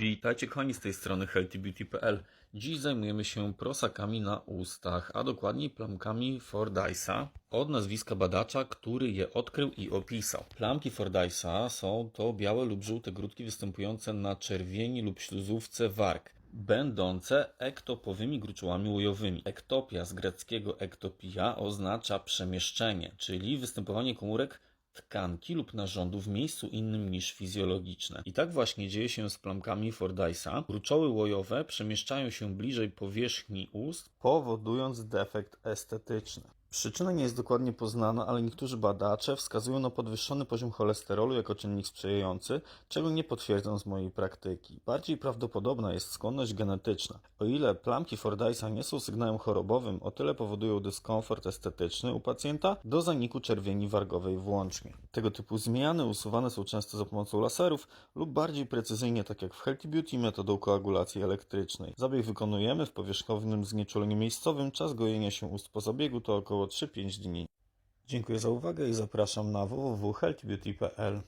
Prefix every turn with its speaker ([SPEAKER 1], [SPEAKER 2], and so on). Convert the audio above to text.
[SPEAKER 1] Witajcie kochani z tej strony healthybeauty.pl. Dziś zajmujemy się prosakami na ustach, a dokładniej plamkami Fordyce'a od nazwiska badacza, który je odkrył i opisał. Plamki Fordyce'a są to białe lub żółte grudki występujące na czerwieni lub śluzówce warg, będące ektopowymi gruczołami łojowymi. Ektopia z greckiego ektopia oznacza przemieszczenie, czyli występowanie komórek tkanki lub narządu w miejscu innym niż fizjologiczne. I tak właśnie dzieje się z plamkami Fordyce'a. Gruczoły łojowe przemieszczają się bliżej powierzchni ust, powodując defekt estetyczny. Przyczyna nie jest dokładnie poznana, ale niektórzy badacze wskazują na podwyższony poziom cholesterolu jako czynnik sprzyjający, czego nie potwierdzam z mojej praktyki. Bardziej prawdopodobna jest skłonność genetyczna. O ile plamki Fordyce'a nie są sygnałem chorobowym, o tyle powodują dyskomfort estetyczny u pacjenta do zaniku czerwieni wargowej włącznie. Tego typu zmiany usuwane są często za pomocą laserów lub bardziej precyzyjnie, tak jak w Healthy Beauty, metodą koagulacji elektrycznej. Zabieg wykonujemy w powierzchownym znieczuleniu miejscowym. Czas gojenia się ust po zabiegu to około 3-5 dni. Dziękuję za uwagę i zapraszam na www.healthybeauty.pl